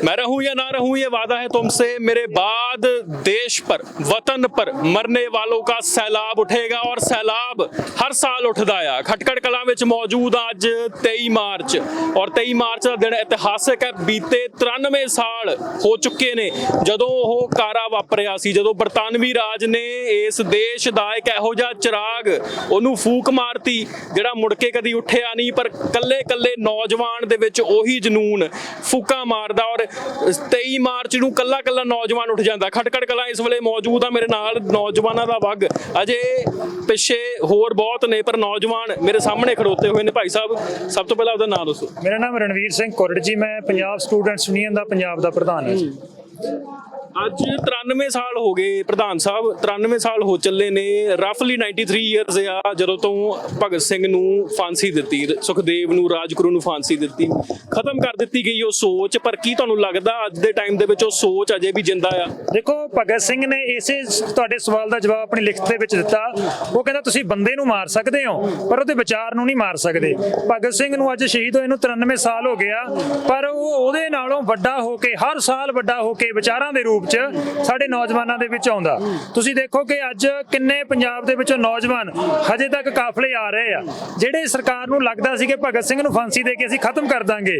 मैं रहूं या ना रहूं ये वादा है तुमसे मेरे बाद देश पर वतन पर मरने वालों का सैलाब उठेगा और सैलाब ਹਰ ਸਾਲ ਉੱਠਦਾ ਆ ਖਟਕੜ ਕਲਾਂ ਵਿੱਚ ਮੌਜੂਦ ਆ ਅੱਜ 23 ਮਾਰਚ ਔਰ 23 ਮਾਰਚ ਦਾ ਦਿਨ ਇਤਿਹਾਸਕ ਹੈ ਬੀਤੇ 93 ਸਾਲ ਹੋ ਚੁੱਕੇ ਨੇ ਜਦੋਂ ਉਹ ਕਾਰਾ ਵਾਪਰਿਆ ਸੀ ਜਦੋਂ ਬਰਤਾਨਵੀ ਰਾਜ ਨੇ ਇਸ ਦੇਸ਼ ਦਾ ਇੱਕ ਇਹੋ ਜਿਹਾ ਚਿਰਾਗ ਉਹਨੂੰ ਫੂਕ ਮਾਰਤੀ ਜਿਹੜਾ ਮੁੜ ਕੇ ਕਦੀ ਉੱਠਿਆ ਨਹੀਂ ਪਰ ਕੱਲੇ ਕੱਲੇ ਨੌਜਵਾਨ ਦੇ ਵਿੱਚ ਉਹੀ ਜਨੂਨ ਫੂਕਾ ਮਾਰਦਾ ਔਰ 23 ਮਾਰਚ ਨੂੰ ਕੱਲਾ ਕੱਲਾ ਨੌਜਵਾਨ ਉੱਠ ਜਾਂਦਾ। ਖਟਕੜ ਕਲਾਂ ਇਸ ਵੇਲੇ ਮੌਜੂਦ ਆ ਮੇਰੇ ਨਾਲ ਨੌਜਵਾਨਾਂ ਦਾ ਵਗ। ਅਜੇ ਪਿੱਛੇ ਹੋਰ ਬਹੁਤ ਨੇ ਪਰ ਨੌਜਵਾਨ ਮੇਰੇ ਸਾਹਮਣੇ ਖੜੋਤੇ ਹੋਏ ਨੇ। ਭਾਈ ਸਾਹਿਬ ਸਭ ਤੋਂ ਪਹਿਲਾਂ ਉਹਦਾ ਨਾਮ ਦੱਸੋ। ਮੇਰਾ ਨਾਮ ਰਣਵੀਰ ਸਿੰਘ ਕੁਰੜ ਜੀ। ਮੈਂ ਪੰਜਾਬ ਸਟੂਡੈਂਟਸ ਯੂਨੀਅਨ ਦਾ ਪੰਜਾਬ ਦਾ ਪ੍ਰਧਾਨ ਹਾਂ ਜੀ। ਅੱਜ 93 ਸਾਲ ਹੋ ਗਏ ਪ੍ਰਧਾਨ ਸਾਹਿਬ 93 ਸਾਲ ਹੋ ਚੱਲੇ ਨੇ ਰਫਲੀ 93 ਇਅਰਸ ਆ, ਜਦੋਂ ਤੋਂ ਭਗਤ ਸਿੰਘ ਨੂੰ ਫਾਂਸੀ ਦਿੱਤੀ, ਸੁਖਦੇਵ ਨੂੰ, ਰਾਜਗੁਰੂ ਨੂੰ ਫਾਂਸੀ ਦਿੱਤੀ, ਖਤਮ ਕਰ ਦਿੱਤੀ ਗਈ ਉਹ ਸੋਚ, ਪਰ ਕੀ ਤੁਹਾਨੂੰ ਲੱਗਦਾ ਅੱਜ ਦੇ ਟਾਈਮ ਦੇ ਵਿੱਚ ਉਹ ਸੋਚ ਅਜੇ ਵੀ ਜਿੰਦਾ ਆ? ਦੇਖੋ, ਭਗਤ ਸਿੰਘ ਨੇ ਇਸੇ ਤੁਹਾਡੇ ਸਵਾਲ ਦਾ ਜਵਾਬ ਆਪਣੀ ਲਿਖਤ ਦੇ ਵਿੱਚ ਦਿੱਤਾ। ਉਹ ਕਹਿੰਦਾ, ਤੁਸੀਂ ਬੰਦੇ ਨੂੰ ਮਾਰ ਸਕਦੇ ਹੋ, ਪਰ ਉਹਦੇ ਵਿਚਾਰ ਨੂੰ ਨਹੀਂ ਮਾਰ ਸਕਦੇ। ਭਗਤ ਸਿੰਘ ਨੂੰ ਅੱਜ ਸ਼ਹੀਦ ਹੋਏ ਨੂੰ 93 ਸਾਲ ਹੋ ਗਿਆ, ਪਰ ਉਹ ਉਹਦੇ ਨਾਲੋਂ ਵੱਡਾ ਹੋ ਕੇ, ਹਰ ਸਾਲ ਵੱਡਾ ਹੋ ਕੇ ਵਿਚਾਰਾਂ ਦੇ ਰੂਪ 'ਚ ਸਾਡੇ ਨੌਜਵਾਨਾਂ ਦੇ ਵਿੱਚ ਆਉਂਦਾ। ਤੁਸੀਂ ਦੇਖੋ ਕਿ ਅੱਜ ਕਿੰਨੇ ਪੰਜਾਬ ਦੇ ਵਿੱਚੋਂ ਨੌਜਵਾਨ ਹਜੇ ਤੱਕ ਕਾਫਲੇ ਆ ਰਹੇ ਆ। ਜਿਹੜੇ ਸਰਕਾਰ ਨੂੰ ਲੱਗਦਾ ਸੀ ਕਿ ਭਗਤ ਸਿੰਘ ਨੂੰ ਫਾਂਸੀ ਦੇ ਕੇ ਅਸੀਂ ਖਤਮ ਕਰ ਦਾਂਗੇ,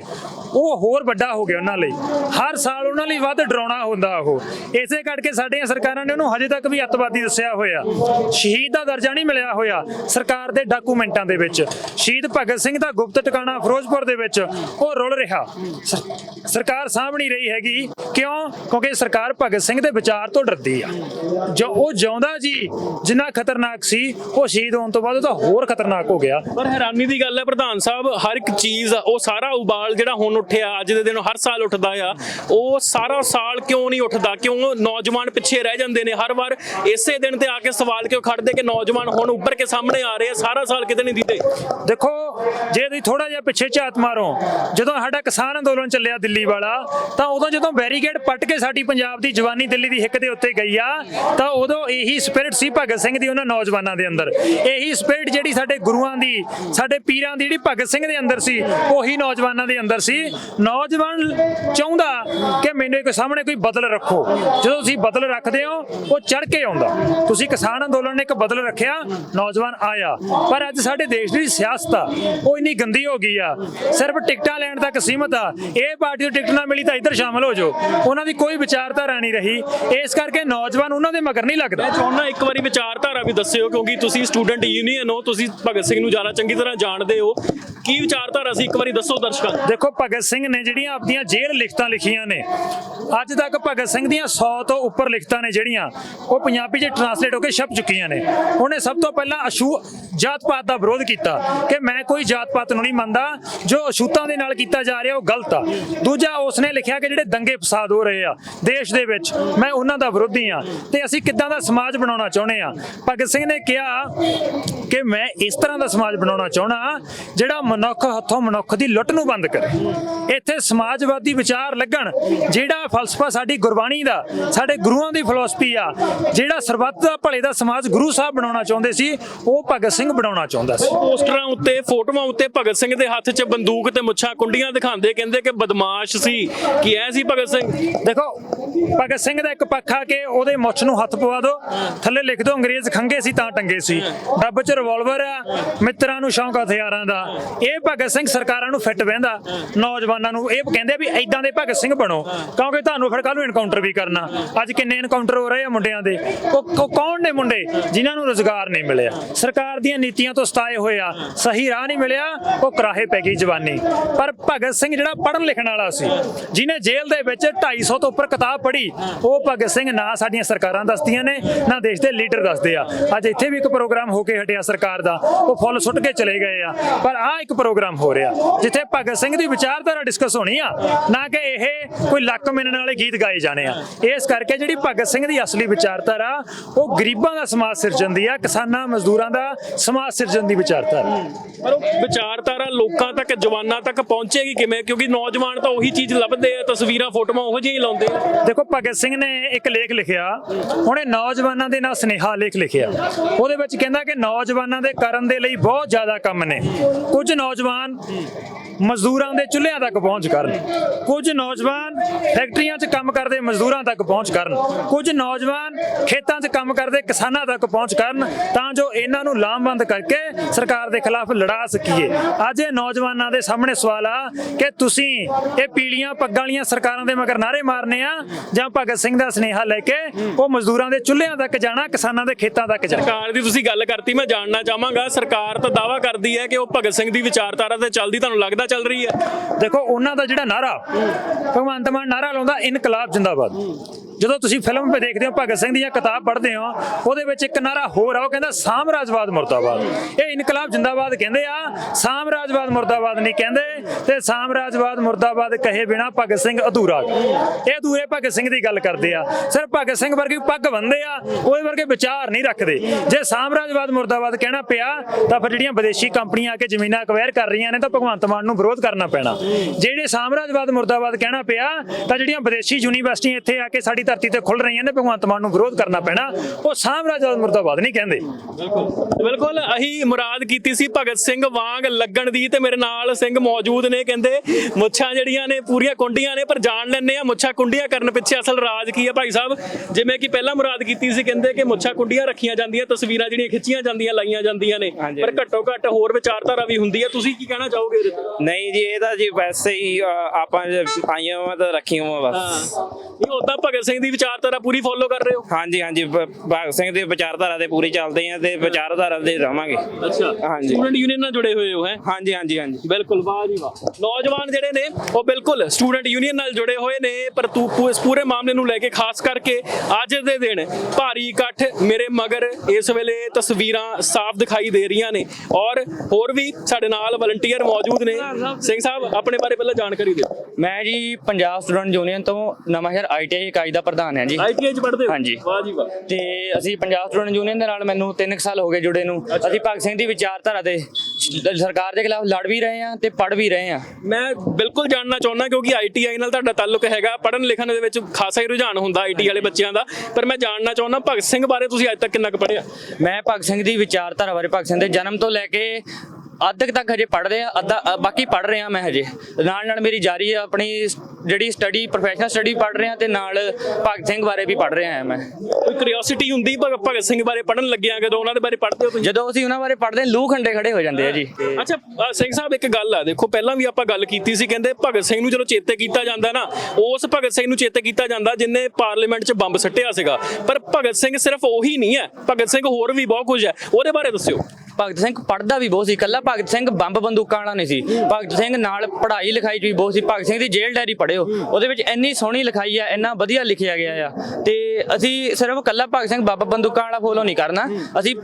ਉਹ ਹੋਰ ਵੱਡਾ ਹੋ ਗਿਆ ਉਹਨਾਂ ਲਈ। ਹਰ ਸਾਲ ਉਹਨਾਂ ਲਈ ਵੱਧ ਡਰਾਉਣਾ ਹੁੰਦਾ ਉਹ। ਇਸੇ ਕਰਕੇ ਸਾਡੀਆਂ ਸਰਕਾਰਾਂ ਨੇ ਉਹਨੂੰ ਹਜੇ ਤੱਕ ਵੀ ਅੱਤਵਾਦੀ ਦੱਸਿਆ ਹੋਇਆ। ਸ਼ਹੀਦ ਦਾ ਦਰਜਾ ਨਹੀਂ ਮਿਲਿਆ ਹੋਇਆ ਸਰਕਾਰ ਦੇ ਡਾਕੂਮੈਂਟਾਂ ਦੇ ਵਿੱਚ। ਸ਼ਹੀਦ ਭਗਤ ਸਿੰਘ ਦਾ ਗੁਪਤ ਟਿਕਾਣਾ ਫਿਰੋਜ਼ਪੁਰ ਦੇ ਵਿੱਚ। ਉਹ ਰੁਲ ਰਿਹਾ। ਸਰਕਾਰ ਸਾਂਭ ਨਹੀਂ ਰਹੀ ਹੈਗੀ। ਕਿਉਂ? ਕਿਉਂਕਿ ਸਰਕਾਰ ਭਗਤ ਸਿੰਘ ਦੇ ਵਿਚਾਰ ਤੋਂ ਡਰਦੀ ਆ। ਜੋ ਉਹ ਜਿਉਂਦਾ ਜੀ ਜਿੰਨਾ ਖਤਰਨਾਕ ਸੀ ਉਹ ਸ਼ਹੀਦ ਹੋਣ ਤੋਂ ਬਾਅਦ ਉਹ ਤਾਂ ਹੋਰ ਖਤਰਨਾਕ ਹੋ ਗਿਆ। ਪਰ ਹੈਰਾਨੀ ਦੀ ਗੱਲ ਹੈ ਪ੍ਰਧਾਨ ਸਾਹਿਬ ਹਰ ਇੱਕ ਚੀਜ਼ ਉਹ ਸਾਰਾ ਉਬਾਲ ਜਿਹੜਾ ਹੁਣ ਉੱਠਿਆ ਅੱਜ ਦੇ ਦਿਨ ਹਰ ਸਾਲ ਉੱਠਦਾ ਆ। ਉਹ ਸਾਰਾ ਸਾਲ ਕਿਉਂ ਨਹੀਂ ਉੱਠਦਾ? ਕਿਉਂ ਨੌਜਵਾਨ ਪਿੱਛੇ ਰਹਿ ਜਾਂਦੇ ਨੇ? ਹਰ ਵਾਰ ਇਸੇ ਦਿਨ ਤੇ ਆ ਕੇ ਸਵਾਲ ਕਿਉਂ ਖੜਦੇ ਕਿ ਨੌਜਵਾਨ ਹੁਣ ਉੱਭਰ ਕੇ ਸਾਹਮਣੇ ਆ ਰਹੇ ਆ ਸਾਰਾ ਸਾਲ ਕਿਤੇ ਨਹੀਂ ਦਿੰਦੇ ਦੇਖੋ ਜੇ ਤੁਸੀਂ ਥੋੜਾ ਜਿਹਾ ਪਿੱਛੇ ਝਾਤ ਮਾਰੋ ਜਦੋਂ ਸਾਡਾ ਕਿਸਾਨ ਅੰਦੋਲਨ ਚੱਲਿਆ ਦਿੱਲੀ ਵਾਲਾ ਤਾਂ ਉਦੋਂ ਜਦੋਂ ਬੈਰੀਕੇਡ ਪੱਟ ਕੇ ਸਾਡੀ ਪੰਜਾਬ ਦੀ ਜਵਾਨੀ ਦਿੱਲੀ ਦੀ ਹਿੱਕ ਦੇ ਉੱਤੇ ਗਈ ਆ, ਤਾਂ ਉਦੋਂ ਇਹੀ ਸਪਿਰਿਟ ਸੀ ਭਗਤ ਸਿੰਘ ਦੀ ਉਹਨਾਂ ਨੌਜਵਾਨਾਂ ਦੇ ਅੰਦਰ। ਇਹੀ ਸਪਿਰਿਟ ਜਿਹੜੀ ਸਾਡੇ ਗੁਰੂਆਂ ਦੀ, ਸਾਡੇ ਪੀਰਾਂ ਦੀ ਜਿਹੜੀ ਭਗਤ ਸਿੰਘ ਦੇ ਅੰਦਰ ਸੀ, ਉਹੀ ਨੌਜਵਾਨਾਂ ਦੇ ਅੰਦਰ ਸੀ। ਨੌਜਵਾਨ ਚਾਹੁੰਦਾ ਕਿ ਮੈਨੂੰ ਇੱਕ ਸਾਹਮਣੇ ਕੋਈ ਬਦਲ ਰੱਖੋ। ਜਦੋਂ ਤੁਸੀਂ ਬਦਲ ਰੱਖਦੇ ਹੋ, ਉਹ ਚੜ ਕੇ ਆਉਂਦਾ। ਤੁਸੀਂ ਕਿਸਾਨ ਅੰਦੋਲਨ ਨੇ ਇੱਕ ਬਦਲ ਰੱਖਿਆ, ਨੌਜਵਾਨ ਆਇਆ। ਪਰ ਅੱਜ ਸਾਡੇ ਦੇਸ਼ ਦੀ ਸਿਆਸਤ ਆ, ਉਹ ਇੰਨੀ ਗੰਦੀ ਹੋ ਗਈ ਆ। ਸਿਰਫ ਟਿਕਟਾਂ ਲੈਣ ਤੱਕ ਸੀਮਤ ਆ। ਇਹ ਪਾਰਟੀ ਨੂੰ ਟਿਕਟ ਨਾ ਮਿਲੀ ਤਾਂ ਇੱਧਰ ਸ਼ਾਮਲ ਹੋ ਜਾਓ। ਉਹਨਾਂ ਦੀ ਕੋਈ ਵਿਚਾਰਧਾਰਾ ਨਹੀਂ ਰਹੀ। ਇਸ ਕਰਕੇ ਨੌਜਵਾਨ ਉਹਨਾਂ ਦੇ ਮਗਰ ਨਹੀਂ ਲੱਗਦਾ। ਮੈਂ ਚਾਹੁੰਦਾ ਇੱਕ ਵਾਰੀ ਵਿਚਾਰਧਾਰਾ ਵੀ ਦੱਸਿਓ, ਕਿਉਂਕਿ ਤੁਸੀਂ ਸਟੂਡੈਂਟ ਯੂਨੀਅਨ ਹੋ, ਤੁਸੀਂ ਭਗਤ ਸਿੰਘ ਨੂੰ ਜ਼ਿਆਦਾ ਚੰਗੀ ਤਰ੍ਹਾਂ ਜਾਣਦੇ ਹੋ। ਕੀ ਵਿਚਾਰਧਾਰਾ ਸੀ? ਇੱਕ ਵਾਰੀ ਦੱਸੋ ਦਰਸ਼ਕਾਂ ਨੂੰ। ਦੇਖੋ, ਭਗਤ ਸਿੰਘ ਨੇ ਜਿਹੜੀਆਂ ਆਪਣੀਆਂ ਜੇਲ੍ਹ ਲਿਖਤਾਂ ਲਿਖੀਆਂ ਨੇ, ਅੱਜ ਤੱਕ ਭਗਤ ਸਿੰਘ ਦੀਆਂ 100 ਤੋਂ ਉੱਪਰ ਲਿਖਤਾਂ ਨੇ ਜਿਹੜੀਆਂ, ਉਹ ਪੰਜਾਬੀ 'ਚ ਟਰਾਂਸਲੇਟ ਹੋ ਕੇ ਛਪ ਚੁੱਕੀਆਂ ਨੇ। ਉਹਨੇ ਸਭ ਤੋਂ ਪਹਿਲਾਂ ਅਸ਼ੂ ਜਾਤ ਪਾਤ ਦਾ ਵਿਰੋਧ ਕੀਤਾ ਕਿ ਮੈਂ ਕੋਈ ਜਾਤ ਪਾਤ ਨੂੰ ਨਹੀਂ ਮੰਨਦਾ, ਜੋ ਅਸ਼ੂਤਾਂ ਦੇ ਨਾਲ ਕੀਤਾ ਜਾ ਰਿਹਾ ਉਹ ਗਲਤ ਆ। ਦੂਜਾ, ਉਸਨੇ ਲਿਖਿਆ ਕਿ ਜਿਹੜੇ ਦੰਗੇ ਫਸਾਦ ਹੋ ਰਹੇ ਆ, ਦੇਸ਼ ਦੇ ਵਿੱਚ, ਮੈਂ ਉਹਨਾਂ ਦਾ ਵਿਰੋਧੀ ਆ। ਤੇ ਅਸੀਂ ਕਿੱਦਾਂ ਦਾ ਸਮਾਜ ਬਣਾਉਣਾ ਚਾਹੁੰਦੇ ਆ? ਭਗਤ ਸਿੰਘ ਨੇ ਕਿਹਾ ਕਿ ਮੈਂ ਇਸ ਤਰ੍ਹਾਂ ਦਾ ਸਮਾਜ ਬਣਾਉਣਾ ਚਾਹਣਾ ਜਿਹੜਾ ਮਨੁੱਖ ਹੱਥੋਂ ਮਨੁੱਖ ਦੀ ਲੁੱਟ ਨੂੰ ਬੰਦ ਕਰੇ। ਇੱਥੇ ਸਮਾਜਵਾਦੀ ਵਿਚਾਰ ਲੱਗਣ ਜਿਹੜਾ ਫਲਸਫਾ ਸਾਡੀ ਗੁਰਬਾਣੀ ਦਾ ਸਾਡੇ ਗੁਰੂਆਂ ਦੀ ਫਿਲਾਸਫੀ ਆ ਜਿਹੜਾ ਸਰਬੱਤ ਦਾ ਭਲੇ ਦਾ ਸਮਾਜ ਗੁਰੂ ਸਾਹਿਬ ਬਣਾਉਣਾ ਚਾਹੁੰਦੇ ਸੀ ਉਹ ਭਗਤ ਸਿੰਘ ਬਣਾਉਣਾ ਚਾਹੁੰਦਾ ਸੀ। ਪੋਸਟਰਾਂ ਉੱਤੇ ਫੋਟੋਆਂ ਉੱਤੇ ਭਗਤ ਸਿੰਘ ਦੇ ਹੱਥ 'ਚ ਬੰਦੂਕ ਤੇ ਮੁੱਛਾਂ ਕੁੰਡੀਆਂ ਦਿਖਾਉਂਦੇ ਕਹਿੰਦੇ ਕਿ ਬਦਮਾਸ਼ ਸੀ। ਕੀ ਐ ਸੀ ਭਗਤ ਸਿੰਘ? ਦੇਖੋ ਭਗਤ ਸਿੰਘ ਦਾ ਇੱਕ ਪੱਖ ਆ ਕਿ ਉਹਦੇ ਮੁੱਛ ਨੂੰ ਹੱਥ ਪਵਾ ਦਿਓ ਥੱਲੇ ਲਿਖ ਦਿਓ ਅੰਗਰੇਜ਼ ਖੰਗੇ ਸੀ ਤਾਂ ਟੰਗੇ ਸੀ। ਡੱਬ 'ਚ ਰਿਵਾਲਵਰ ਆ ਮਿੱਤਰਾਂ ਨੂੰ ਸ਼ੌਂਕ ਹਥਿਆਰਾਂ ਦਾ। ਇਹ ਭਗਤ ਸਿੰਘ ਸਰਕਾਰਾਂ ਨੂੰ ਫਿੱਟ ਬਹਿੰਦਾ, ਨੌਜਵਾਨਾਂ ਨੂੰ ਇਹ ਕਹਿੰਦੇ ਵੀ ਐਦਾਂ ਦੇ ਭਗਤ ਸਿੰਘ ਬਣੋ, ਕਿਉਂਕਿ ਤੁਹਾਨੂੰ ਫਿਰ ਕੱਲ ਨੂੰ ਐਨਕਾਊਂਟਰ ਵੀ ਕਰਨਾ। ਅੱਜ ਕਿੰਨੇ ਐਨਕਾਊਂਟਰ ਹੋ ਰਹੇ ਆ ਮੁੰਡਿਆਂ ਦੇ। ਉਹ ਕੌਣ ਨੇ ਮੁੰਡੇ ਜਿਨ੍ਹਾਂ ਨੂੰ ਰੋਜ਼ਗਾਰ ਨਹੀਂ ਮਿਲਿਆ? ਸਰਕਾਰ ਦੀਆਂ ਨੀਤੀਆਂ ਤੋਂ ਸਤਾਏ ਹੋਏ ਆ, ਸਹੀ ਰਾਹ ਨਹੀਂ ਮਿਲਿਆ, ਉਹ ਕਰਾਹੇ ਪੈ ਗਈ ਜਵਾਨੀ। ਪਰ ਭਗਤ ਸਿੰਘ ਜਿਹੜਾ ਪੜ੍ਹਨ ਲਿਖਣ ਵਾਲਾ ਸੀ, ਜਿਹਨੇ ਜੇਲ੍ਹ ਦੇ ਵਿੱਚ 250 ਤੋਂ ਉੱਪਰ ਕਿਤਾਬ ਪੜ੍ਹੀ, ਉਹ ਭਗਤ ਸਿੰਘ ਨਾ ਸਾਡੀਆਂ ਸਰਕਾਰਾਂ ਦੱਸਦੀਆਂ ਨੇ, ਨਾ ਦੇਸ਼ ਦੇ ਲੀਡਰ ਦੱਸਦੇ ਆ। ਅੱਜ ਇੱਥੇ ਵੀ ਇੱਕ ਪ੍ਰੋਗਰਾਮ ਹੋ ਕੇ ਹਟਿਆ ਸਰਕਾਰ ਦਾ, ਉਹ ਫੁੱਲ ਸੁੱਟ ਕੇ ਚਲੇ ਗਏ ਆ। ਪਰ ਆ ਇੱਕ ਪ੍ਰੋਗਰਾਮ ਹੋ ਰਿਹਾ ਜਿੱਥੇ ਭਗਤ ਸਿੰਘ ਦੀ ਵਿਚਾਰਧਾਰਾ ਡਿਸਕਸ ਹੋਣੀ ਆ ਨਾ ਕਿ ਇਹ ਕੋਈ ਲੱਕ ਮਿਲਣ ਵਾਲੇ ਗੀਤ ਗਾਏ ਜਾਣੇ ਆ। ਇਸ ਕਰਕੇ ਜਿਹੜੀ ਭਗਤ ਸਿੰਘ ਦੀ ਅਸਲੀ ਵਿਚਾਰਧਾਰਾ ਉਹ ਗਰੀਬਾਂ ਦਾ ਸਮਾਜ ਸਿਰਜਣ ਦੀ ਆ ਕਿਸਾਨਾਂ ਮਜ਼ਦੂਰਾਂ ਦਾ ਸਮਾਜ ਸਿਰਜਣ ਦੀ ਵਿਚਾਰਧਾਰਾ। ਪਰ ਉਹ ਵਿਚਾਰਧਾਰਾ ਲੋਕਾਂ ਤੱਕ ਜਵਾਨਾਂ ਤੱਕ ਪਹੁੰਚੇਗੀ ਕਿਵੇਂ? ਕਿਉਂਕਿ ਨੌਜਵਾਨ ਤਾਂ ਉਹੀ ਚੀਜ਼ ਲੱਭਦੇ ਆ ਤਸਵੀਰਾਂ ਫੋਟੋਆਂ ਉਹੋ ਜਿਹੀਆਂ ਹੀ ਲਾਉਂਦੇ ਆ। ਦੇਖੋ ਭਗਤ ਸਿੰਘ ਨੇ ਇੱਕ ਲੇਖ ਲਿਖਿਆ ਉਹਨੇ ਨੌਜਵਾਨਾਂ ਦੇ ਨਾਲ ਸੁਨੇਹਾ ਲੇਖ ਲਿਖਿਆ। ਉਹਦੇ ਵਿੱਚ ਕਹਿੰਦਾ ਕਿ ਨੌਜਵਾਨਾਂ ਦੇ ਕਰਨ ਦੇ ਲਈ ਬਹੁਤ ਜ਼ਿਆਦਾ ਕੰਮ ਨੇ। ਕੁਝ ਨੌਜਵਾਨ ਮਜ਼ਦੂਰਾਂ ਦੇ ਚੁੱਲ੍ਹਿਆਂ ਤੱਕ ਪਹੁੰਚ ਕਰਨ। ਕੁਝ ਨੌਜਵਾਨ ਫੈਕਟਰੀਆਂ 'ਚ ਕੰਮ ਕਰਦੇ ਮਜ਼ਦੂਰਾਂ ਤੱਕ ਪਹੁੰਚ ਕਰਨ। ਕੁਝ ਨੌਜਵਾਨ ਖੇਤਾਂ 'ਚ ਕੰਮ ਕਰਦੇ ਕਿਸਾਨਾਂ ਤੱਕ ਪਹੁੰਚ ਕਰਨ ਤਾਂ ਜੋ ਇਹਨਾਂ ਨੂੰ ਲਾਮਬੰਦ ਕਰਕੇ ਸਰਕਾਰ ਦੇ ਖਿਲਾਫ ਲੜਾ ਸਕੀਏ। ਅੱਜ ਇਹ ਨੌਜਵਾਨਾਂ ਦੇ ਸਾਹਮਣੇ ਸਵਾਲ ਆ ਕਿ ਤੁਸੀਂ ਇਹ ਪੀਲੀਆਂ ਪੱਗਾਂ ਵਾਲੀਆਂ ਸਰਕਾਰਾਂ ਦੇ ਮਗਰ ਨਾਰੇ ਮਾਰਨੇ ਆ ਜਾਂ ਭਗਤ ਸਿੰਘ ਦਾ ਸੁਨੇਹਾ ਲੈ ਕੇ ਉਹ ਮਜ਼ਦੂਰਾਂ ਦੇ ਚੁੱਲ੍ਹਿਆਂ ਤੱਕ ਜਾਣਾ, ਕਿਸਾਨਾਂ ਦੇ ਖੇਤਾਂ ਤੱਕ ਜਾਣਾ? ਸਰਕਾਰ ਦੀ ਤੁਸੀਂ ਗੱਲ ਕਰਤੀ, ਮੈਂ ਜਾਣਨਾ ਚਾਹਾਂਗਾ। ਸਰਕਾਰ ਤਾਂ ਦਾਵਾ ਕਰਦੀ ਹੈ ਕਿ ਉਹ ਭਗਤ ਸਿੰਘ ਦੀ ਵਿਚਾਰਧਾਰਾ ਤੇ ਚੱਲਦੀ, ਤੁਹਾਨੂੰ ਲੱਗਦਾ ਚੱਲ ਰਹੀ ਹੈ? ਦੇਖੋ, ਉਹਨਾਂ ਦਾ ਜਿਹੜਾ ਨਾਰਾ, ਭਗਵੰਤ ਮਾਨ ਨਾਰਾ ਲਾਉਂਦਾ ਇਨਕਲਾਬ ਜਿੰਦਾਬਾਦ। ਜਦੋਂ ਤੁਸੀਂ ਫਿਲਮ 'ਤੇ ਦੇਖਦੇ ਹੋ, ਭਗਤ ਸਿੰਘ ਦੀ ਜਾਂ ਕਿਤਾਬ ਪੜ੍ਹਦੇ ਹੋ, ਉਹਦੇ ਵਿੱਚ ਇੱਕ ਨਾਰਾ ਹੋਰ ਆ, ਉਹ ਕਹਿੰਦਾ ਸਾਮਰਾਜਵਾਦ ਮੁਰਦਾਬਾਦ। ਇਹ ਇਨਕਲਾਬ ਜਿੰਦਾਬਾਦ ਕਹਿੰਦੇ ਆ ਸਾਮਰਾਜਵਾਦ ਮੁਰਦਾਬਾਦ ਨਹੀਂ ਕਹਿੰਦੇ ਤੇ ਸਾਮਰਾਜਵਾਦ ਮੁਰਦਾਬਾਦ ਕਹੇ ਬਿਨਾ ਭਗਤ ਸਿੰਘ ਅਧੂਰਾ ਇਹ ਅਧੂਰੇ ਭਗਤ ਸਿੰਘ ਦੀ ਗੱਲ ਕਰਦੇ ਆ। ਸਿਰਫ ਭਗਤ ਸਿੰਘ ਵਰਗੇ ਪੱਗ ਬੰਦੇ ਆ, ਉਹਦੇ ਵਰਗੇ ਵਿਚਾਰ ਨਹੀਂ ਰੱਖਦੇ। ਜੇ ਸਾਮਰਾਜਵਾਦ ਮੁਰਦਾਬਾਦ ਕਹਿਣਾ ਪਿਆ, ਤਾਂ ਫਿਰ ਜਿਹੜੀਆਂ ਵਿਦੇਸ਼ੀ ਕੰਪਨੀਆਂ ਆ ਕੇ ਜ਼ਮੀਨਾਂ ਅਕਵਾਇਰ ਕਰ ਰਹੀਆਂ ਨੇ, ਤਾਂ ਭਗਵੰਤ ਮਾਨ ਨੂੰ ਵਿਰੋਧ ਕਰਨਾ ਪੈਣਾ। ਜਿਹੜੇ ਸਾਮਰਾਜਵਾਦ ਮੁਰਦਾਬਾਦ ਕਹਿਣਾ ਪਿਆ, ਤਾਂ ਜਿਹੜੀਆਂ ਵਿਦੇਸ਼ੀ ਯੂਨੀਵਰਸਿਟੀਆਂ ਇੱਥੇ ਆ ਕੇ ਸਾਡੀ ਧਰਤੀ ਤੇ ਖੁੱਲ ਰਹੀਆਂ ਨੇ ਭਗਵੰਤ ਮਾਨ ਨੂੰ ਵਿਰੋਧ ਕਰਨਾ ਪੈਣਾ ਉਹ ਸਾਮਰਾਜਵਾਦ ਮੁਰਦਾਬਾਦ ਨਹੀਂ ਕਹਿੰਦੇ। ਬਿਲਕੁਲ। ਅਹੀ ਮੁਰਾਦ ਕੀਤੀ ਸੀ ਭਗਤ ਸਿੰਘ ਵਾਂਗ ਲੱਗਣ ਦੀ ਤੇ ਮੇਰੇ ਨਾਲ ਸਿੰਘ ਮੌਜੂਦ ਨੇ ਕਹਿੰਦੇ ਮੁੱਛਾਂ ਜਿਹੜੀਆਂ ਨੇ ਪੂਰੀਆਂ ਕੁੰਡੀਆਂ ਨੇ ਪਰ ਜਾਣ ਲੈਣੇ ਆ ਮੁੱਛਾਂ ਕੁੰਡੀਆਂ ਕਰਨ ਪਿੱਛੇ ਅਸਲ ਰਾਜ ਕੀ ਹੈ ਭਾਈ ਸਾਹਿਬ? ਜਿਵੇਂ ਕਿ ਪਹਿਲਾਂ ਮੁਰਾਦ ਕੀਤੀ ਸੀ ਕਹਿੰਦੇ ਕਿ ਮੁੱਛਾਂ ਕੁੰਡੀਆਂ ਰੱਖੀਆਂ ਜਾਂਦੀਆਂ ਤਸਵੀਰਾਂ ਜਿਹੜੀਆਂ ਖਿੱਚੀਆਂ ਜਾਂਦੀਆਂ ਲਾਈਆਂ ਜਾਂਦੀਆਂ ਨੇ। ਪਰ ਘੱਟੋ ਘੱਟ ਹੋਰ ਵਿਚਾਰਧਾਰਾ ਵੀ ਹੁੰਦੀ ਹੈ। ਤੁਸੀਂ ਕੀ ਕਹਿਣਾ ਚਾਹੋਗੇ ਇਹਦੇ ਤੇ? ਨਹੀਂ ਜੀ ਇਹ ਤਾਂ ਜੀ ਵੈਸੇ ਹੀ ਆਪਾਂ ਆਈਆਂ ਵਾ ਤਾਂ ਰੱਖੀਆਂ ਵਾ ਬਸ। ਇਹ ਉਦਾਂ ਭਗਤ ਸਿੰਘ ਦੀ ਵਿਚਾਰਧਾਰਾ ਪੂਰੀ ਫੋਲੋ ਕਰ ਰਹੇ ਹੋ? ਹਾਂਜੀ ਹਾਂਜੀ ਭ- ਭਗਤ ਸਿੰਘ ਦੀ ਵਿਚਾਰਧਾਰਾ ਤੇ ਪੂਰੀ ਚੱਲਦੇ ਆ ਤੇ ਵਿਚਾਰਧਾਰਾ ਦੇ ਰਵਾਂਗੇ। ਅੱਛਾ ਹਾਂਜੀ। ਸਟੂਡੈਂਟ ਯੂਨੀਅਨ ਨਾਲ ਜੁੜੇ ਹੋਏ ਹੋ ਹੈ? ਹਾਂਜੀ ਹਾਂਜੀ ਹਾਂਜੀ। ਬਿਲਕੁਲ ਵਾਹ ਜੀ ਵਾਹ। ਨੌਜਵਾਨ ਜਿਹੜੇ ਨੇ ਉਹ ਬਿਲਕੁਲ ਸਟੂਡੈਂਟ ਯੂਨੀਅਨ ਨਾਲ ਜੁੜੇ ਹੋਏ ਨੇ ਪਰ ਤੂੰ ਪੂ- ਇਸ ਪੂਰੇ ਮਾਮਲੇ ਨੂੰ ਲੈ ਕੇ ਖਾਸ ਕਰਕੇ ਅੱਜ ਦੇ ਦਿਨ ਭਾਰੀ ਇਕੱਠ ਮੇਰੇ ਮਗਰ ਇਸ ਵੇਲੇ ਤਸਵੀਰਾਂ ਸਾਫ਼ ਦਿਖਾਈ ਦੇ ਰਹੀਆਂ ਨੇ। ਔਰ ਹੋਰ ਵੀ ਸਾਡੇ ਨਾਲ ਵਲੰਟੀਅਰ ਮੌਜੂਦ ਨੇ। ਸਿੰਘ ਸਾਹਿਬ ਆਪਣੇ ਬਾਰੇ ਪਹਿਲਾਂ ਜਾਣਕਾਰੀ ਦਿਓ। ਮੈਂ ਜੀ ਪੰਜਾਬ ਸਟੂਡੈਂਟ ਯੂਨੀਅਨ ਤੋਂ ਨਵਾਂਸ਼ਹਿਰ ਆਈਟੀਆਈ ਇਕਾਈ ਦਾ ਪ੍ਰਧਾਨ ਹਾਂ ਜੀ। ਆਈਟੀਆਈ ਚ ਪੜ੍ਹਦੇ ਹੋ? ਹਾਂਜੀ। ਵਾਹ ਜੀ ਵਾਹ। ਤੇ ਅਸੀਂ ਪੰਜਾਬ ਸਟੂਡੈਂਟ ਯੂਨੀਅਨ ਦੇ ਨਾਲ ਮੈਨੂੰ 3 ਸਾਲ ਹੋ ਗਏ ਜੁੜੇ ਨੂੰ। ਅਸੀਂ ਭਗਤ ਸਿੰਘ ਦੀ ਵਿਚਾਰਧਾਰਾ ਤੇ ਸਰਕਾਰ ਦੇ ਖਿਲਾਫ ਲੜ ਵੀ ਰਹੇ ਹਾਂ ਤੇ ਪੜ ਵੀ ਰਹੇ ਹਾਂ। ਮੈਂ ਬਿਲਕੁਲ ਜਾਣਨਾ ਚਾਹੁੰਦਾ ਕਿਉਂਕਿ ਆਈਟੀਆਈ ਨਾਲ ਤੁਹਾਡਾ ਤਾਲੁਕ ਹੈਗਾ। ਪੜ੍ਹਨ ਲਿਖਣ ਦੇ ਵਿੱਚ ਖਾਸਾ ਹੀ ਰੁਝਾਨ ਹੁੰਦਾ ਆਈਟੀ ਵਾਲੇ ਬੱਚਿਆਂ ਦਾ। ਪਰ ਮੈਂ ਜਾਣਨਾ ਚਾਹੁੰਦਾ ਭਗਤ ਸਿੰਘ ਬਾਰੇ ਤੁਸੀਂ ਅੱਜ ਤੱਕ ਕਿੰਨਾ ਕੁ ਪੜ੍ਹਿਆ? ਮੈਂ ਭਗਤ ਸਿੰਘ ਦੀ ਵਿਚਾਰਧਾਰਾ ਬਾਰੇ ਭਗਤ ਸਿੰਘ ਦੇ ਜਨਮ ਤੋਂ ਲੈ ਕੇ ਅੱਧ ਕੁ ਤੱਕ ਹਜੇ ਪੜ ਰਹੇ ਆ ਅੱਧਾ ਬਾਕੀ ਪੜ ਰਹੇ ਆ ਮੈਂ ਹਜੇ। ਨਾਲ ਨਾਲ ਮੇਰੀ ਜਾਰੀ ਆ ਆਪਣੀ ਜਿਹੜੀ ਸਟੱਡੀ ਪ੍ਰੋਫੈਸ਼ਨਲ ਸਟੱਡੀ ਪੜ ਰਹੇ ਆ ਤੇ ਨਾਲ ਭਗਤ ਸਿੰਘ ਬਾਰੇ ਵੀ ਪੜ ਰਿਹਾ ਹਾਂ ਮੈਂ। ਕੋਈ ਕਿਉਰਿਓਸਿਟੀ ਹੁੰਦੀ ਭਗ- ਭਗਤ ਸਿੰਘ ਬਾਰੇ ਪੜ੍ਹਨ ਲੱਗਿਆ ਜਦੋਂ ਉਹਨਾਂ ਦੇ ਬਾਰੇ ਪੜ੍ਹਦੇ ਹੋ ਤੁਸੀਂ? ਜਦੋਂ ਅਸੀਂ ਉਹਨਾਂ ਬਾਰੇ ਪੜਦੇ ਲੂ ਖੰਡੇ ਖੜੇ ਹੋ ਜਾਂਦੇ ਆ ਜੀ। ਅੱਛਾ ਸਿੰਘ ਸਾਹਿਬ ਇੱਕ ਗੱਲ ਆ ਦੇਖੋ ਪਹਿਲਾਂ ਵੀ ਆਪਾਂ ਗੱਲ ਕੀਤੀ ਸੀ ਕਹਿੰਦੇ ਭਗਤ ਸਿੰਘ ਨੂੰ ਜਦੋਂ ਚੇਤੇ ਕੀਤਾ ਜਾਂਦਾ ਨਾ ਉਸ ਭਗਤ ਸਿੰਘ ਨੂੰ ਚੇਤੇ ਕੀਤਾ ਜਾਂਦਾ ਜਿਨੇ ਪਾਰਲੀਮੈਂਟ 'ਚ ਬੰਬ ਸੱਟਿਆ ਸੀਗਾ। ਪਰ ਭਗਤ ਸਿੰਘ ਸਿਰਫ ਉਹੀ ਨਹੀਂ ਹੈ ਭਗਤ ਸਿੰਘ ਹੋਰ ਵੀ ਬਹੁਤ ਕੁਝ ਹੈ। ਉਹਦੇ ਬਾਰੇ ਦੱਸਿਓ। ਭਗਤ ਸਿੰਘ ਪੜਦਾ ਵੀ ਬਹੁਤ ਸੀ, ਇਕੱਲਾ ਭਗਤ ਸਿੰਘ ਬੰਬ ਬੰਦੂਕਾਂ ਵਾਲਾ ਨਹੀਂ ਸੀ। ਭਗਤ ਸਿੰਘ ਨਾਲ ਪੜ੍ਹਾਈ ਲਿਖਾਈ ਵੀ ਬਹੁਤ ਸੀ। ਭਗਤ ਸਿੰਘ ਦੀ ਜੇਲ੍ਹ ਡਾਇਰੀ ਪੜ੍ਹਿਓ, ਉਹਦੇ ਵਿੱਚ ਇੰਨੀ ਸੋਹਣੀ ਲਿਖਾਈ ਆ, ਇੰਨਾ ਵਧੀਆ ਲਿਖਿਆ ਗਿਆ ਆ। ਤੇ ਅਸੀਂ ਸਿਰਫ ਇਕੱਲਾ ਭਗਤ ਸਿੰਘ ਬੰਬ ਬੰਦੂਕਾਂ ਵਾਲਾ ਫੋਲੋ ਨਹੀਂ ਕਰਨਾ। ਅਸੀਂ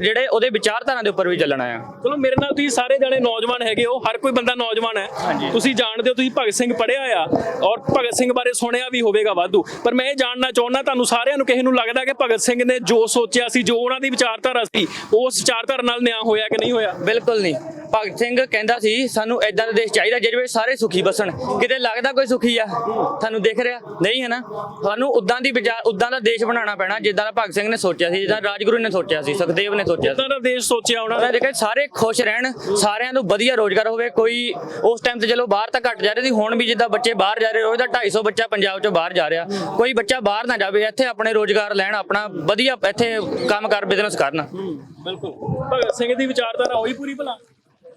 ਜਿਹੜੇ ਉਹਦੇ ਵਿਚਾਰਧਾਰਾ ਦੇ ਉੱਪਰ ਵੀ ਚੱਲਣਾ ਆ। ਚਲੋ ਮੇਰੇ ਨਾਲ ਤੁਸੀਂ ਸਾਰੇ ਜਣੇ ਨੌਜਵਾਨ ਹੈਗੇ ਹੋ ਹਰ ਕੋਈ ਬੰਦਾ ਨੌਜਵਾਨ ਹੈ। ਤੁਸੀਂ ਜਾਣਦੇ ਹੋ ਤੁਸੀਂ ਭਗਤ ਸਿੰਘ ਪੜ੍ਹਿਆ ਆ ਔਰ ਭਗਤ ਸਿੰਘ ਬਾਰੇ ਸੁਣਿਆ ਵੀ ਹੋਵੇਗਾ ਵਾਧੂ। ਪਰ ਮੈਂ ਇਹ ਜਾਣਨਾ ਚਾਹੁੰਦਾ ਤੁਹਾਨੂੰ ਸਾਰਿਆਂ ਨੂੰ ਕਿਸੇ ਨੂੰ ਲੱਗਦਾ ਕਿ ਭਗਤ ਸਿੰਘ ਨੇ ਜੋ ਸੋਚਿਆ ਸੀ ਜੋ ਉਹਨਾਂ ਦੀ ਵਿਚਾਰਧਾਰਾ ਸੀ ਉਸ ਵਿਚਾਰਧਾਰਾ ਨਾਲ ਨਿਆਂ ਹੋਇਆ ਕਿ ਨਹੀਂ ਹੋਇਆ? ਬਿਲਕੁਲ ਨਹੀਂ। ਭਗਤ ਸਿੰਘ ਕਹਿੰਦਾ ਸੀ ਸਾਨੂੰ ਐਦਾਂ ਦਾ ਦੇਸ਼ ਚਾਹੀਦਾ ਜਿਹਦੇ ਵਿੱਚ ਸਾਰੇ ਸੁਖੀ ਬਸਣ। ਕਿਤੇ ਲੱਗਦਾ ਕੋਈ ਸੁਖੀ ਆ? ਤੁਹਾਨੂੰ ਦਿਖ ਰਿਹਾ? ਨਹੀਂ ਹੈ ਨਾ? ਸਾਨੂੰ ਉਦਾਂ ਦੀ ਵਿਚਾਰ ਉਦਾਂ ਦਾ ਦੇਸ਼ ਬਣਾਉਣਾ ਪੈਣਾ ਜਿੱਦਾਂ ਦਾ ਭਗਤ ਸਿੰਘ ਨੇ ਸੋਚਿਆ ਸੀ ਜਿੱਦਾਂ ਰਾਜਗੁਰੂ ਨੇ ਸੋਚਿਆ ਸੀ ਸੁਖਦੇਵ ਨੇ ਸੋਚਿਆ ਸੀ। ਉਦਾਂ ਦਾ ਦੇਸ਼ ਸੋਚਿਆ ਉਹਨਾਂ ਨੇ ਦੇਖਿਆ ਸਾਰੇ ਖੁਸ਼ ਰਹਿਣ ਸਾਰਿਆਂ ਨੂੰ ਵਧੀਆ ਰੋਜ਼ਗਾਰ ਹੋਵੇ। ਕੋਈ ਉਸ ਟਾਈਮ ਤੇ ਚਲੋ ਬਾਹਰ ਤਾਂ ਘੱਟ ਜਾ ਰਹੇ ਸੀ ਹੁਣ ਵੀ ਜਿੱਦਾਂ ਬੱਚੇ ਬਾਹਰ ਜਾ ਰਹੇ ਰੋਜ਼ ਦਾ 250 ਬੱਚਾ ਪੰਜਾਬ ਚੋਂ ਬਾਹਰ ਜਾ ਰਿਹਾ। ਕੋਈ ਬੱਚਾ ਬਾਹਰ ਨਾ ਜਾਵੇ ਇੱਥੇ ਆਪਣੇ ਰੋਜ਼ਗਾਰ ਲੈਣ ਆਪਣਾ ਵਧੀਆ ਇੱਥੇ ਕੰਮ ਕਰ ਬਿਜ਼ਨਸ ਕਰਨ। ਬਿਲਕੁਲ। ਭਗਤ ਸਿੰਘ ਦੀ ਵਿਚਾਰਧਾਰਾ ਹੋਈ ਪੂਰੀ ਭਲਾ।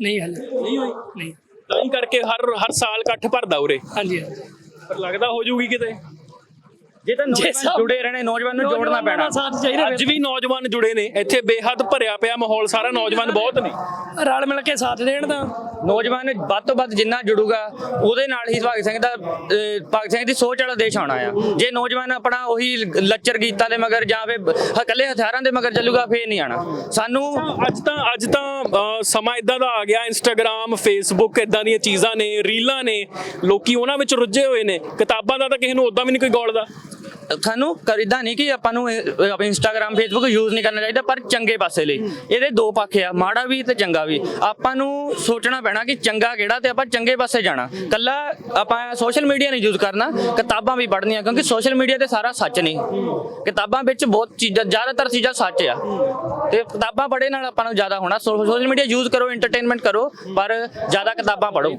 ਨਹੀਂ ਹਲੇ। ਨਹੀਂ ਹੋਈ? ਨਹੀਂ। ਤਾਂ ਹੀ ਕਰਕੇ ਹਰ ਹਰ ਸਾਲ ਇਕੱਠ ਭਰਦਾ ਉਰੇ? ਹਾਂਜੀ ਹਾਂਜੀ। ਪਰ ਲੱਗਦਾ ਹੋ ਜਾਊਗੀ ਕਿਤੇ? ਜੇ ਤਾਂ ਨੌਜਵਾਨ ਜੁੜੇ ਰਹਿਣੇ ਨੌਜਵਾਨ ਨੂੰ ਜੋੜਨਾ ਪੈਣਾ ਦਾ ਸਾਥ ਚਾਹੀਦਾ ਅੱਜ ਵੀ ਨੌਜਵਾਨ ਜੁੜੇ ਨੇ ਇੱਥੇ ਬੇਹੱਦ ਭਰਿਆ ਪਿਆ ਮਾਹੌਲ ਸਾਰਾ ਨੌਜਵਾਨ ਬਹੁਤ ਨੇ। ਰਲ ਮਿਲ ਕੇ ਸਾਥ ਦੇਣ ਤਾਂ। ਨੌਜਵਾਨ ਵੱਧ ਤੋਂ ਵੱਧ ਜਿੰਨਾ ਜੁੜੂਗਾ ਉਹਦੇ ਨਾਲ ਹੀ ਭਗਤ ਸਿੰਘ ਦਾ ਭਗਤ ਸਿੰਘ ਦੀ ਸੋਚ ਵਾਲਾ ਦੇਸ਼ ਆਉਣਾ ਆ। ਜੇ ਨੌਜਵਾਨ ਆਪਣਾ ਉਹੀ ਲੱਚਰ ਗੀਤਾਂ ਦੇ ਮਗਰ ਜਾਂ ਇਕੱਲੇ ਹਥਿਆਰਾਂ ਦੇ ਮਗਰ ਚੱਲੂਗਾ ਫੇਰ ਨਹੀਂ ਆਣਾ ਸਾਨੂੰ ਅੱਜ ਤਾਂ ਅੱਜ ਤਾਂ ਸਮਾਂ ਇਦਾਂ ਦਾ ਆ ਗਿਆ ਇੰਸਟਾਗ੍ਰam ਫੇਸਬੁੱਕ ਇਦਾਂ ਦੀਆਂ ਚੀਜ਼ਾਂ ਨੇ ਰੀਲਾਂ ਨੇ ਲੋਕੀ ਉਹਨਾਂ ਵਿੱਚ ਰੁੱਝੇ ਹੋਏ ਨੇ। ਕਿਤਾਬਾਂ ਦਾ ਤਾਂ ਕਿਸੇ ਨੂੰ ਉਦਾਂ ਵੀ ਨਹੀਂ ਕੋਈ ਗੌਲਦਾ ਤੁਹਾਨੂੰ ਕਰੀਦਾ ਨਹੀਂ ਕਿ ਆਪਾਂ ਨੂੰ ਇੰਸਟਾਗ੍ਰam ਫੇਸਬੁੱਕ ਯੂਜ਼ ਨਹੀਂ ਕਰਨਾ ਚਾਹੀਦਾ, ਪਰ ਚੰਗੇ ਪਾਸੇ ਲਈ। ਇਹਦੇ ਦੋ ਪੱਖ ਆ, ਮਾੜਾ ਵੀ ਤੇ ਚੰਗਾ ਵੀ। ਆਪਾਂ ਨੂੰ ਸੋਚਣਾ ਪੈਣਾ ਕਿ ਚੰਗਾ ਕਿਹੜਾ ਤੇ ਆਪਾਂ ਚੰਗੇ ਪਾਸੇ ਜਾਣਾ। ਕੱਲਾ ਆਪਾਂ ਸੋਸ਼ਲ ਮੀਡੀਆ ਨਹੀਂ ਯੂਜ਼ ਕਰਨਾ, ਕਿਤਾਬਾਂ ਵੀ ਪੜ੍ਹਨੀਆਂ, ਕਿਉਂਕਿ ਸੋਸ਼ਲ ਮੀਡੀਆ ਤੇ ਸਾਰਾ ਸੱਚ ਨਹੀਂ। ਕਿਤਾਬਾਂ ਵਿੱਚ ਬਹੁਤ ਚੀਜ਼ਾਂ, ਜ਼ਿਆਦਾਤਰ ਚੀਜ਼ਾਂ ਸੱਚ ਆ। ਤੇ ਕਿਤਾਬਾਂ ਪੜ੍ਹੇ ਨਾਲ ਆਪਾਂ ਨੂੰ ਜ਼ਿਆਦਾ ਹੋਣਾ। ਸੋਸ਼ਲ ਮੀਡੀਆ ਯੂਜ਼ ਕਰੋ ਐਂਟਰਟੇਨਮੈਂਟ ਕਰੋ, ਪਰ ਜ਼ਿਆਦਾ ਕਿਤਾਬਾਂ ਪੜ੍ਹੋ।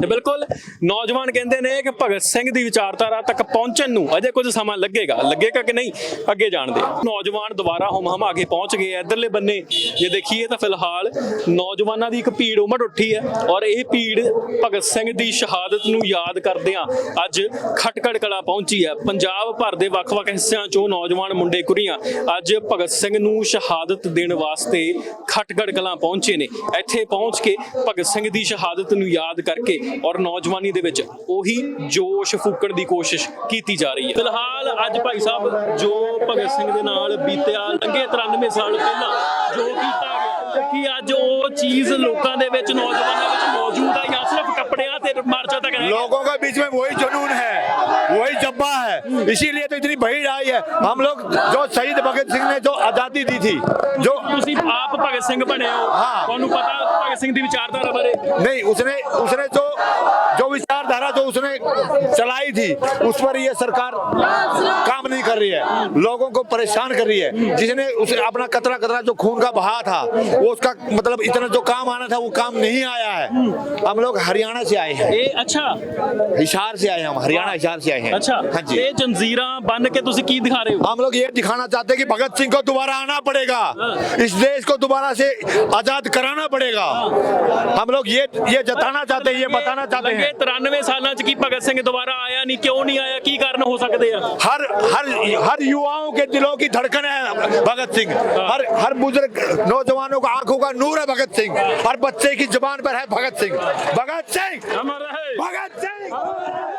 ਤੇ ਬਿਲਕੁਲ, ਨੌਜਵਾਨ ਕਹਿੰਦੇ ਨੇ ਕਿ ਭਗਤ ਸਿੰਘ ਦੀ ਵਿਚਾਰਧਾਰਾ ਤੱਕ ਪਹੁੰਚ ਪਹੁੰਚਣ ਨੂੰ? ਅਜੇ ਕੁਝ ਸਮਾਂ ਲੱਗੇਗਾ। ਲੱਗੇਗਾ ਕਿ ਨਹੀਂ? ਅੱਗੇ ਜਾਣਦੇ ਨੌਜਵਾਨ ਦੁਬਾਰਾ ਹਮ ਹਮਾ ਕੇ ਪਹੁੰਚ ਗਏ ਆ ਇਧਰਲੇ ਬੰਨੇ, ਜੇ ਦੇਖੀਏ ਤਾਂ ਫਿਲਹਾਲ ਨੌਜਵਾਨਾਂ ਦੀ ਇੱਕ ਭੀੜ ਉਮੜ ਉੱਠੀ ਹੈ ਔਰ ਇਹ ਭੀੜ ਭਗਤ ਸਿੰਘ ਦੀ ਸ਼ਹਾਦਤ ਨੂੰ ਯਾਦ ਕਰਦਿਆਂ ਅੱਜ ਖਟਕੜ ਕਲਾ ਪਹੁੰਚੀ ਹੈ। ਪੰਜਾਬ ਭਰ ਦੇ ਵੱਖ-ਵੱਖ ਹਿੱਸਿਆਂ ਚੋਂ ਨੌਜਵਾਨ ਮੁੰਡੇ ਕੁੜੀਆਂ ਅੱਜ ਭਗਤ ਸਿੰਘ ਨੂੰ ਸ਼ਹਾਦਤ ਦੇਣ ਵਾਸਤੇ ਖਟਕੜ ਕਲਾ ਪਹੁੰਚੇ ਨੇ। ਇੱਥੇ ਪਹੁੰਚ ਕੇ ਭਗਤ ਸਿੰਘ ਦੀ ਸ਼ਹਾਦਤ ਨੂੰ ਯਾਦ ਕਰਕੇ ਔਰ ਨੌਜਵਾਨੀ ਦੇ ਵਿੱਚ ਉਹੀ ਜੋਸ਼ ਫੂਕਣ ਦੀ ਕੋਸ਼ਿਸ਼ ਕੀਤੀ ਕੀਤੀ ਜਾ ਰਹੀ ਹੈ। ਫਿਲਹਾਲ ਅੱਜ ਭਾਈ ਸਾਹਿਬ ਜੋ ਭਗਤ ਸਿੰਘ ਦੇ ਨਾਲ ਬੀਤਿਆ ਲੰਘੇ 93 ਸਾਲ ਪਹਿਲਾਂ ਜੋ ਕੀਤਾ ਗਿਆ। ਕਿ ਅੱਜ ਉਹ ਚੀਜ਼ ਲੋਕਾਂ ਦੇ ਵਿੱਚ, ਨੌਜਵਾਨਾਂ ਵਿੱਚ ਮੌਜੂਦ ਹੈ ਜਾਂ ਸਿਰਫ ਕੱਪੜਿਆਂ ਤੇ ਮਾਰਚਾ ਤੱਕ ਹੈ ਲੋਕਾਂ ਦੇ ਵਿੱਚ ਵਹੀ ਜਨੂਨ ਹੈ। छुपा है इसीलिए तो इतनी भीड़ आई है हम लोग जो शहीद भगत सिंह ने जो आजादी दी थी जो आप भगत सिंह बने हो हाँ पता भगत सिंह की विचारधारा बारे नहीं उसने उसने जो जो विचारधारा जो उसने चलाई थी उस पर ये सरकार काम नहीं कर रही है लोगों को परेशान कर रही है जिसने उसे अपना कतरा कतरा जो खून का बहा था वो उसका मतलब इतना जो काम आना था वो काम नहीं आया है हम लोग हरियाणा से आए हैं ए, अच्छा हिसार से आए हम हरियाणा हिसार से आए हैं अच्छा हाँ जी ਇਹ ਜੰਜ਼ੀਰਾਂ ਬੰਨ ਕੇ ਤੁਸੀਂ ਕੀ ਦਿਖਾ ਰਹੇ ਹੋ हम लोग ये दिखाना चाहते हैं कि भगत सिंह को दोबारा आना पड़ेगा इस देश को दोबारा से आजाद कराना पड़ेगा हम लोग ये ये जताना चाहते हैं ये बताना चाहते ਲੰਘੇ हैं 93 ਸਾਲਾਂ ਚ ਕੀ ਭਗਤ ਸਿੰਘ ਦੁਬਾਰਾ ਆਇਆ ਨਹੀਂ ਕਿਉਂ ਨਹੀਂ ਆਇਆ ਕੀ ਕਾਰਨ ਹੋ ਸਕਦੇ ਆ हर हर हर युवाओं के दिलों की धड़कन है भगत सिंह हर हर बुजुर्ग नौजवानों का आंखों का नूर है भगत सिंह हर बच्चे की जुबान पर है भगत सिंह भगत सिंह ਅਮਰ ਰਹੇ भगत सिंह